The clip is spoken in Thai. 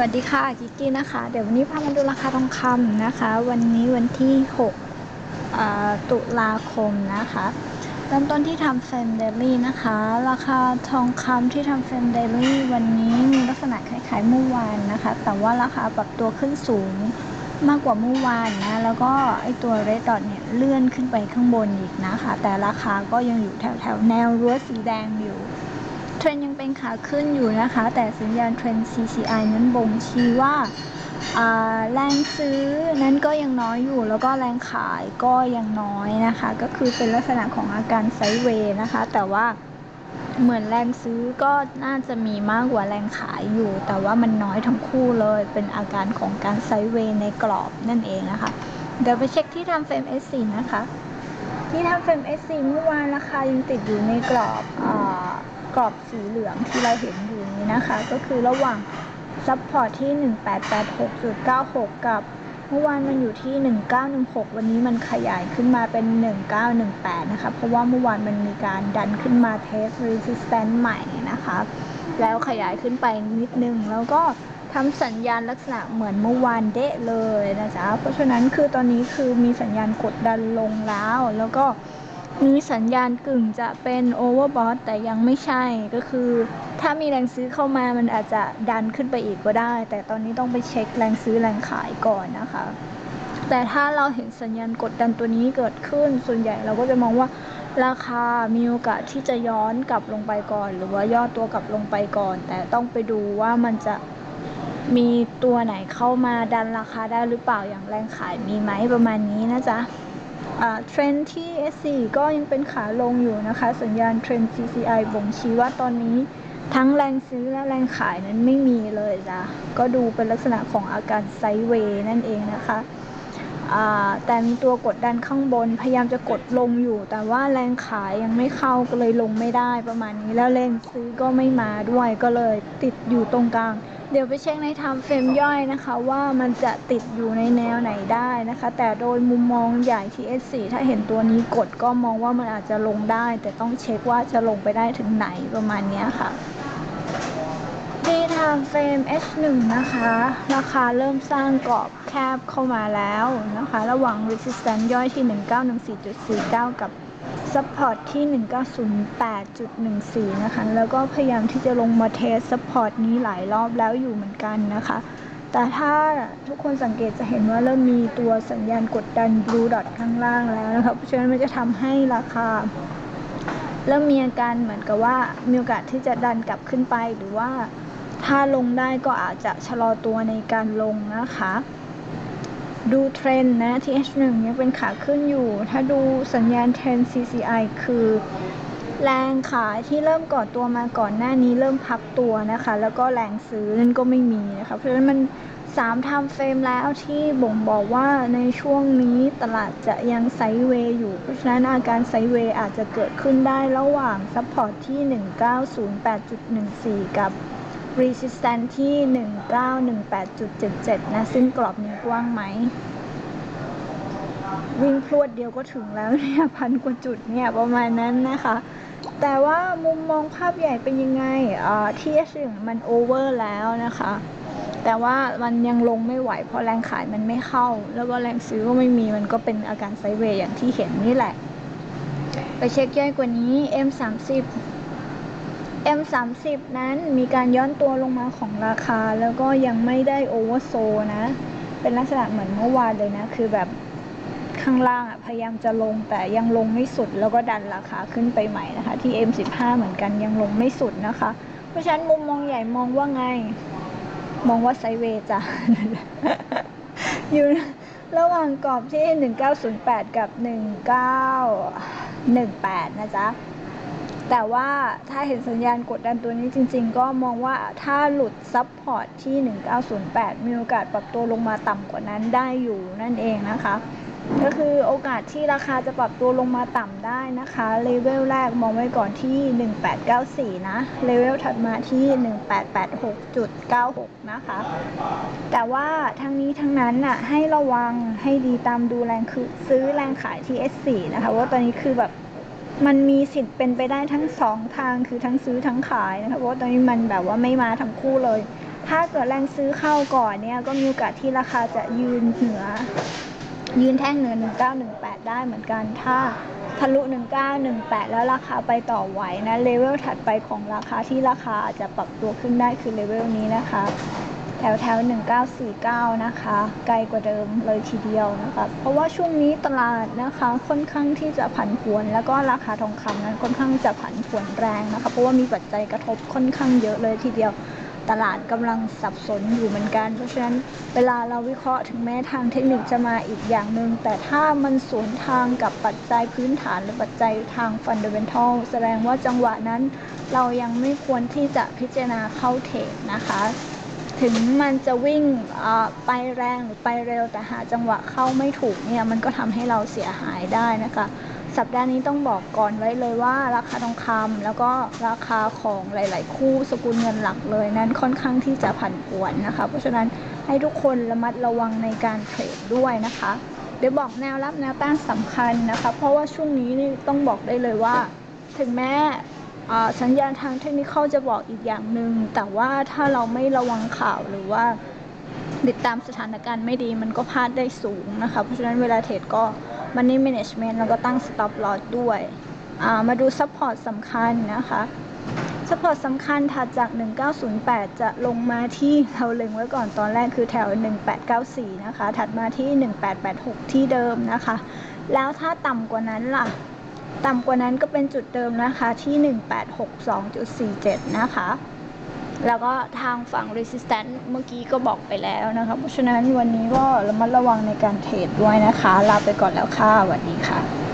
วัสดีค่ะกิกกี้นะคะ เดี๋ยววันนี้พามาดูราคาทองคำนะคะ วันนี้วันที่6ตุลาคมนะคะเริ่มต้นที่ทำเฟรมเดลี่นะคะ ราคาทองคำที่ทำเฟรมเดลี่วันนี้มีลักษณะคล้ายๆเมื่อวานนะคะ แต่ว่าราคาปรับตัวขึ้นสูงมากกว่าเมื่อวานนะ แล้วก็ไอตัวเรดดอทเนี่ยเลื่อนขึ้นไปข้างบนอีกนะคะ แต่ราคาก็ยังอยู่แถวๆแนวรั้วสีแดงอยู่ เทรนยังเป็นขาขึ้นอยู่นะคะ แต่สัญญาณเทรน CCI นั้นบ่งชี้ว่าแรงซื้อนั้นก็ยังน้อยอยู่ แล้วก็แรงขายก็ยังน้อยนะคะ ก็คือเป็นลักษณะของอาการไซเวย์นะคะ แต่ว่าเหมือนแรงซื้อก็น่าจะมีมากกว่าแรงขายอยู่ แต่ว่ามันน้อยทั้งคู่เลย เป็นอาการของการไซเวย์ในกรอบนั่นเองนะคะ เดี๋ยวไปเช็คที่ทำเฟรม S4 นะคะ ที่ทำเฟรม S4 เมื่อวานราคายังติดอยู่ในกรอบอ กรอบสีเหลืองที่เราเห็นอยู่นี้นะคะ ก็คือระหว่างซับพอร์ตที่ 1886.96 กับเมื่อวานมันอยู่ที่ 1916 วันนี้มันขยายขึ้นมาเป็น 1918 นะคะ เพราะว่าเมื่อวานมันมีการดันขึ้นมาเทส resistance ใหม่นะคะ แล้วขยายขึ้นไปนิดนึง แล้วก็ทำสัญญาณลักษณะเหมือนเมื่อวานเดะเลยนะจ๊ะ เพราะฉะนั้นคือตอนนี้คือมีสัญญาณกดดันลงแล้ว แล้วก็ มีสัญญาณกึ่งจะเป็นโอเวอร์บอทแต่ยังไม่ใช่ก็คือ ถ้ามีแรงซื้อเข้ามามันอาจจะดันขึ้นไปอีกก็ได้ แต่ตอนนี้ต้องไปเช็คแรงซื้อแรงขายก่อนนะคะ แต่ถ้าเราเห็นสัญญาณกดดันตัวนี้เกิดขึ้น ส่วนใหญ่เราก็จะมองว่าราคามีโอกาสที่จะย้อนกลับลงไปก่อน หรือว่าย่อตัวกลับลงไปก่อน แต่ต้องไปดูว่ามันจะมีตัวไหนเข้ามาดันราคาได้หรือเปล่าอย่างแรงขายมีไหมประมาณนี้นะจ๊ะ เทรนที่ S4 ก็ยังเป็นขาลงอยู่นะคะ สัญญาณเทรน CCI บ่งชี้ว่าตอนนี้ทั้งแรงซื้อและแรงขายนั้นไม่มีเลยจ้ะก็ดูเป็นลักษณะของอาการไซเวย์นั่นเองนะคะ แต่มีตัวกดดันข้างบน พยายามจะกดลงอยู่ แต่ว่าแรงขายยังไม่เข้าก็เลยลงไม่ได้ประมาณนี้ แล้วแรงซื้อก็ไม่มาด้วยก็เลยติดอยู่ตรงกลาง เดี๋ยวไปเช็คในทำเฟรมย่อยนะคะ ว่ามันจะติดอยู่ในแนวไหนได้นะคะ แต่โดยมุมมองใหญ่ที่ S4 ถ้าเห็นตัวนี้กดก็มองว่ามันอาจจะลงได้ แต่ต้องเช็คว่าจะลงไปได้ถึงไหนประมาณนี้ค่ะ ที่ทางเฟรม H1 นะคะ ราคาเริ่มสร้างกรอบแคบเข้ามาแล้วนะคะ ระหว่าง resistance ย่อยที่ 1914.49 กับซัพพอร์ตที่ 1908.14 นะคะ แล้วก็พยายามที่จะลงมาเทสซัพพอร์ตนี้หลายรอบแล้วอยู่เหมือนกันนะคะ แต่ถ้าทุกคนสังเกตจะเห็นว่าเริ่มมีตัวสัญญาณกดดัน blue dot ข้างล่างแล้วนะคะ เพราะฉะนั้นมันจะทำให้ราคาเริ่มมีอาการเหมือนกับว่ามีโอกาสที่จะดันกลับขึ้นไปหรือว่า ถ้าลงได้ก็อาจจะชะลอตัวในการลงนะคะ ดูเทรนด์นะ TH1 ยังเป็นขาขึ้นอยู่ ถ้าดูสัญญาณเทรน CCI คือแรงขายที่เริ่มก่อตัวมาก่อนหน้านี้เริ่มพักตัวนะคะ แล้วก็แรงซื้อนั่นก็ไม่มีนะคะ เพราะฉะนั้นมันสามทำเฟรมแล้วที่บ่งบอกว่าในช่วงนี้ตลาดจะยังไซเวย์อยู่ เพราะฉะนั้นอาการไซเวย์อาจจะเกิดขึ้นได้ระหว่างซัพพอร์ตที่ 1908.14 กับ resistance ที่ 1918.77 นะ ซึ่งกรอบนี้กว้างไหม วิ่งพรวดเดียวก็ถึงแล้วเนี่ยพันกว่าจุดเนี่ย ประมาณนั้นนะคะ แต่ว่ามุมมองภาพใหญ่เป็นยังไงที่สึ่งมันโอเวอร์แล้วนะคะ แต่ว่ามันยังลงไม่ไหว เพราะแรงขายมันไม่เข้า แล้วก็แรงซื้อก็ไม่มีมันก็เป็นอาการไซเวย์อย่างที่เห็นนี่แหละ ไปเช็คย่อยกว่านี้ M30 M30 นั้นมีการย้อนตัวลงมาของราคา แล้วก็ยังไม่ได้โอเวอร์โซนะ เป็นลักษณะเหมือนเมื่อวานเลยนะ คือแบบข้างล่างอะพยายามจะลงแต่ยังลงไม่สุด แล้วก็ดันราคาขึ้นไปใหม่นะคะ ที่ M15 เหมือนกันยังลงไม่สุดนะคะ เพราะฉะนั้นมุมมองใหญ่มองว่าไง มองว่าไซเวจ้ะอยู่ระหว่างกรอบที่ 1908 กับ 1918 นะจ๊ะ แต่ว่าถ้าเห็นสัญญาณกดดันตัวนี้จริง ๆ ก็มองว่าถ้าหลุดซับพอร์ตที่ 1908 มีโอกาสปรับตัวลงมาต่ำกว่านั้นได้อยู่นั่นเองนะคะ ก็คือโอกาสที่ราคาจะปรับตัวลงมาต่ำได้นะคะเลเวลแรกมองไว้ก่อนที่ 1894 นะเลเวลถัดมาที่ 1886.96 นะคะ แต่ว่าทั้งนี้ทั้งนั้นน่ะให้ระวังให้ดีตามดูแรงคือซื้อแรงขายที่ S4 นะคะว่าตอนนี้คือแบบ มันมีสิทธิ์เป็นไปได้ทั้งสองทางคือทั้งซื้อทั้งขายนะคะเพราะตอนนี้มันแบบว่าไม่มาทั้งคู่เลย ถ้าเกิดแรงซื้อเข้าก่อนเนี่ยก็มีโอกาสที่ราคาจะยืนเหนือ ยืนแท่งเหนือ 1918 ได้เหมือนกันถ้าทะลุ 1918 แล้วราคาไปต่อไหวนะเลเวลถัดไปของราคาที่ราคาอาจจะปรับตัวขึ้นได้คือเลเวลนี้นะคะ แถวแถว1949 นะคะ ไกลกว่าเดิมเลยทีเดียวนะคะ เพราะว่าช่วงนี้ตลาดนะคะค่อนข้างที่จะผันผวน แล้วก็ราคาทองคำนั้นค่อนข้างจะผันผวนแรงนะคะ เพราะว่ามีปัจจัยกระทบค่อนข้างเยอะเลยทีเดียวตลาดกำลังสับสนอยู่เหมือนกัน เพราะฉะนั้นเวลาเราวิเคราะห์ถึงแม้ทางเทคนิคจะมาอีกอย่างหนึ่งแต่ถ้ามันสวนทางกับปัจจัยพื้นฐานหรือปัจจัยทางฟันเดเ m นทัลแสดงว่าจังหวะนั้น เรายังไม่ควรที่จะพิจารณาเข้าเทรดนะคะ ถึงมันจะวิ่งไปแรงหรือไปเร็วแต่หาจังหวะเข้าไม่ถูกเนี่ยมันก็ทำให้เราเสียหายได้นะคะ สัปดาห์นี้ต้องบอกก่อนไว้เลยว่า ราคาทองคำแล้วก็ราคาของหลาย ๆ คู่สกุลเงินหลักเลยนั้นค่อนข้างที่จะผันผวนนะคะ เพราะฉะนั้นให้ทุกคนระมัดระวังในการเทรดด้วยนะคะ เดี๋ยวบอกแนวรับแนวต้านสำคัญนะคะ เพราะว่าช่วงนี้นี่ต้องบอกได้เลยว่า ถึงแม้ สัญญาณทางเทคนิคจะบอกอีกอย่างหนึ่งแต่ว่าถ้าเราไม่ระวังข่าวหรือว่าติดตามสถานการณ์ไม่ดีมันก็พลาดได้สูงนะคะ เพราะฉะนั้นเวลาเทรดก็ money management แล้วก็ตั้ง stop loss ด้วยมาดู support สำคัญนะคะ support สำคัญถัดจาก 1908 จะลงมาที่เราเล็งไว้ก่อนตอนแรกคือแถว 1894 นะคะ ถัดมาที่ 1886 ที่เดิมนะคะ แล้วถ้าต่ำกว่านั้นล่ะ ต่ำกว่านั้นก็เป็นจุดเดิมนะคะที่ 1862.47 นะคะ แล้วก็ทางฝั่ง resistance เมื่อกี้ก็บอกไปแล้วนะคะ เพราะฉะนั้นวันนี้ก็ระมัดระวังในการเทรดด้วยนะคะ ลาไปก่อนแล้วค่ะสวัสดีค่ะ